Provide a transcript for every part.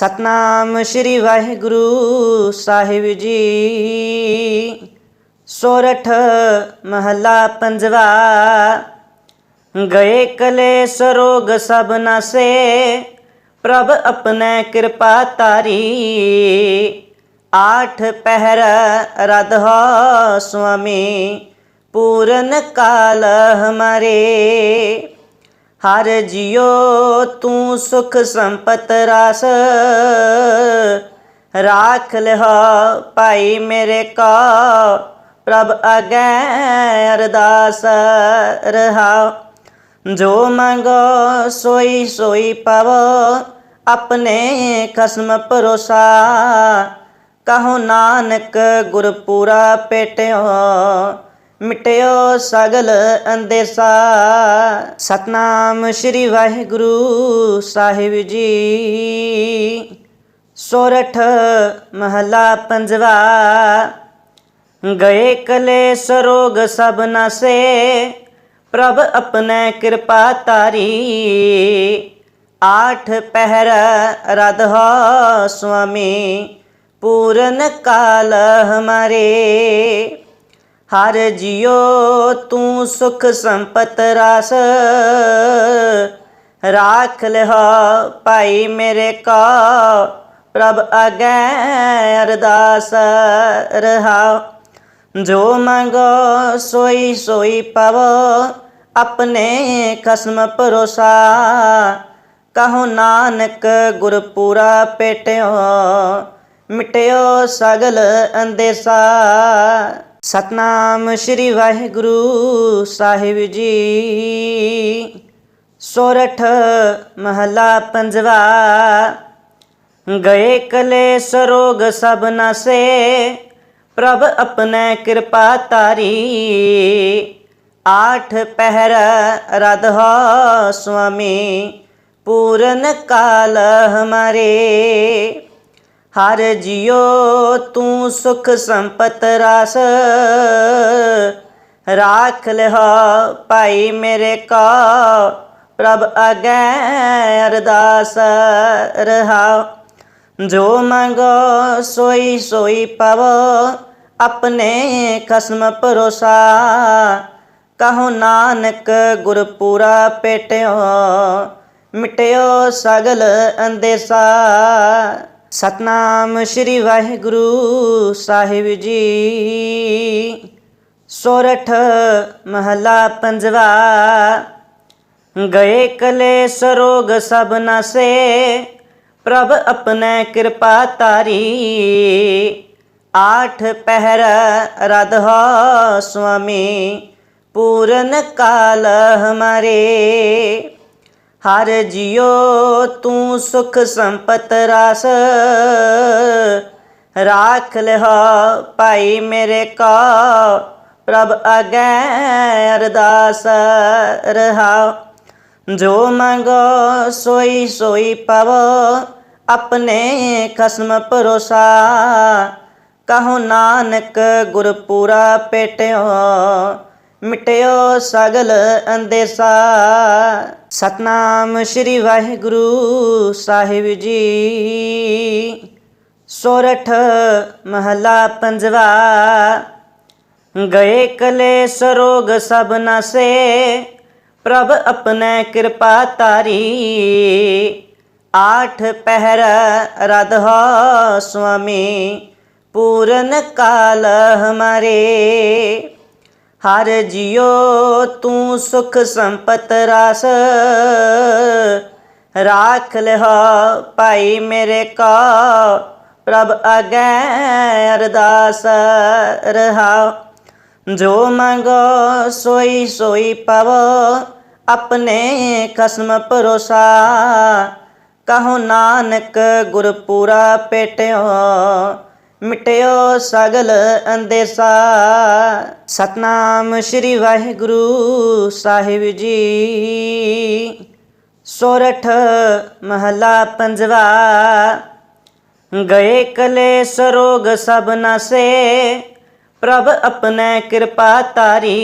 ਸਤਨਾਮ ਸ੍ਰੀ ਵਾਹਿਗੁਰੂ ਸਾਹਿਬ ਜੀ। ਸੋਰਠ ਮਹੱਲਾ ਪੰਜਵਾ, ਗਏ ਕਲੇ ਸਰੋਗ ਸਭ ਨਾਸੇ, ਪ੍ਰਭ ਆਪਣੇ ਕਿਰਪਾ ਤਾਰੀ ਆਠ ਪਹਿਰ ਰਦ ਹੋ ਸੁਆਮੀ, ਪੂਰਨ ਕਾਲ ਹਮਾਰੇ। ਹਰ ਜਿਉ ਤੂੰ ਸੁਖ ਸੰਪਤ ਰਸ। ਰਾਖ ਲਹਾ ਭਾਈ ਮੇਰੇ ਕਾ, ਪ੍ਰਭ ਅਗੈ ਅਰਦਾਸ ਰਹਾ ਜੋ ਮੰਗੋ ਸੋਈ ਸੋਈ ਪਵੋ, ਆਪਣੇ ਖਸਮ ਭਰੋਸਾ। ਕਹੋ ਨਾਨਕ ਗੁਰਪੂਰਾ ਪੇਟਿਓ ਮਿਟਿਓ ਸਗਲ ਅੰਦੇਸਾ। ਸਤਨਾਮ ਸ੍ਰੀ ਵਾਹਿਗੁਰੂ ਸਾਹਿਬ ਜੀ। ਸੋਰਠ ਮਹੱਲਾ ਪੰਜਵਾ। ਗਏ ਕਲੇ ਸਰੋਗ ਸਭ ਨਾਸੇ। ਪ੍ਰਭ ਆਪਣੇ ਕਿਰਪਾ ਤਾਰੀ ਆਠ ਪਹਿਰ ਰਦ ਹੋ ਸੁਆਮੀ। ਪੂਰਨ ਕਾਲ ਹਮਾਰੇ। ਹਰ ਜਿਉ ਤੂੰ ਸੁਖ ਸੰਪਤ ਰਸ। ਰਾਖ ਲਿਹ ਭਾਈ ਮੇਰੇ ਕਾ, ਪ੍ਰਭ ਅਗੈ ਅਰਦਾਸ ਰਹਾ। ਜੋ ਮੰਗੋ ਸੋਈ ਸੋਈ ਪਵੋ, ਆਪਣੇ ਖਸਮ ਭਰੋਸਾ। ਕਹੋ ਨਾਨਕ ਗੁਰਪੂਰਾ ਪੇਟਿਓ, ਮਿਟਿਓ ਸਗਲ ਅੰਦੇਸਾ। ਸਤਨਾਮ ਸ੍ਰੀ ਵਾਹਿਗੁਰੂ ਸਾਹਿਬ ਜੀ। ਸੋਰਠ ਮਹੱਲਾ ਪੰਜਵਾ, ਗਏ ਕਲੇ ਸਰੋਗ ਸਭ ਨਾਸੇ, ਪ੍ਰਭ ਆਪਣੇ ਕਿਰਪਾ ਤਾਰੀ ਆਠ ਪਹਿਰ ਰਦ ਹੋ ਸੁਆਮੀ, ਪੂਰਨ ਕਾਲ ਹਮਾਰੇ। ਹਰ ਜਿਉ ਤੂੰ ਸੁਖ ਸੰਪਤ ਰਸ। ਰਾਖ ਲਿਹ ਭਾਈ ਮੇਰੇ ਕਾ, ਪ੍ਰਭ ਅਗੈ ਅਰਦਾਸ ਰਹਾ। ਜੋ ਮੰਗੋ ਸੋਈ ਸੋਈ ਪਵੋ, ਆਪਣੇ ਖਸਮ ਭਰੋਸਾ। ਕਹੋ ਨਾਨਕ ਗੁਰਪੂਰਾ ਪੇਟਿਓ, ਮਿਟਿਓ ਸਗਲ ਅੰਦੇਸਾ। ਸਤਨਾਮ ਸ੍ਰੀ ਵਾਹਿਗੁਰੂ ਸਾਹਿਬ ਜੀ। ਸੋਰਠ ਮਹੱਲਾ ਪੰਜਵਾ, ਗਏ ਕਲੇ ਸਰੋਗ ਸਭ ਨਾਸੇ, ਪ੍ਰਭ ਆਪਣੇ ਕਿਰਪਾ ਤਾਰੀ ਆਠ ਪਹਿਰ ਰਦ ਹੋ ਸੁਆਮੀ, ਪੂਰਨ ਕਾਲ ਹਮਾਰੇ। ਹਰ ਜਿਉ ਤੂੰ ਸੁਖ ਸੰਪਤ ਰਸ। ਰਾਖ ਲਹਾ ਭਾਈ ਮੇਰੇ ਕਾ, ਪ੍ਰਭ ਅਗੈ ਅਰਦਾਸ ਰਹਾ ਜੋ ਮੰਗੋ ਸੋਈ ਸੋਈ ਪਵੋ, ਆਪਣੇ ਖਸਮ ਭਰੋਸਾ। ਕਹੋ ਨਾਨਕ ਗੁਰਪੂਰਾ ਪੇਟਿਓ ਮਿਟਿਓ ਸਗਲ ਅੰਦੇਸਾ। ਸਤਨਾਮ ਸ੍ਰੀ ਵਾਹਿਗੁਰੂ ਸਾਹਿਬ ਜੀ। ਸੋਰਠ ਮਹੱਲਾ ਪੰਜਵਾ। ਗਏ ਕਲੇ ਸਰੋਗ ਸਭ ਨਾਸੇ। ਪ੍ਰਭ ਆਪਣੇ ਕਿਰਪਾ ਤਾਰੀ ਆਠ ਪਹਿਰ ਰਦ ਹੋ ਸੁਆਮੀ। ਪੂਰਨ ਕਾਲ ਹਮਾਰੇ। ਹਰ ਜਿਉ ਤੂੰ ਸੁਖ ਸੰਪਤ ਰਸ। ਰਾਖ ਲਹਾ ਭਾਈ ਮੇਰੇ ਕਾ, ਪ੍ਰਭ ਅਗੈ ਅਰਦਾਸ ਰਹਾ ਜੋ ਮੰਗੋ ਸੋਈ ਸੋਈ ਪਾਵੋ, ਆਪਣੇ ਖਸਮ ਭਰੋਸਾ। ਕਹੋ ਨਾਨਕ ਗੁਰਪੂਰਾ ਪੇਟਿਓ ਮਿਟਿਓ ਸਗਲ ਅੰਦੇਸਾ। ਸਤਨਾਮ ਸ੍ਰੀ ਵਾਹਿਗੁਰੂ ਸਾਹਿਬ ਜੀ। ਸੋਰਠ ਮਹਲਾ ਪੰਜਵਾ। ਗਏ ਕਲੇ ਸਰੋਗ ਸਭ ਨਸੇ। ਪ੍ਰਭ ਆਪਣੇ ਕਿਰਪਾ ਤਾਰੀ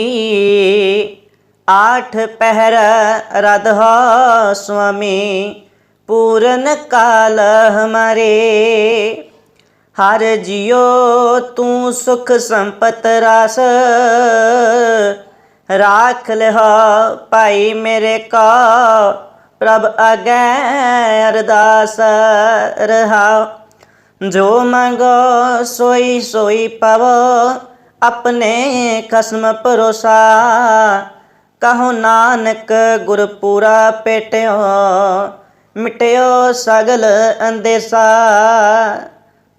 ਆਠ ਪਹਿਰ ਰਦ ਹੋ ਸੁਆਮੀ। ਪੂਰਨ ਕਾਲ ਹਮਾਰੇ। ਹਰ ਜਿਉ ਤੂੰ ਸੁਖ ਸੰਪਤ ਰਸ। ਰਾਖ ਲਹਾ ਭਾਈ ਮੇਰੇ ਕਾ, ਪ੍ਰਭ ਅਗੈ ਅਰਦਾਸ ਰਹਾ। ਜੋ ਮੰਗੋ ਸੋਈ ਸੋਈ ਪਵੋ, ਆਪਣੇ ਖਸਮ ਭਰੋਸਾ। ਕਹੋ ਨਾਨਕ ਗੁਰਪੂਰਾ ਪੇਟਿਓ, ਮਿਟਿਓ ਸਗਲ ਅੰਦੇਸਾ।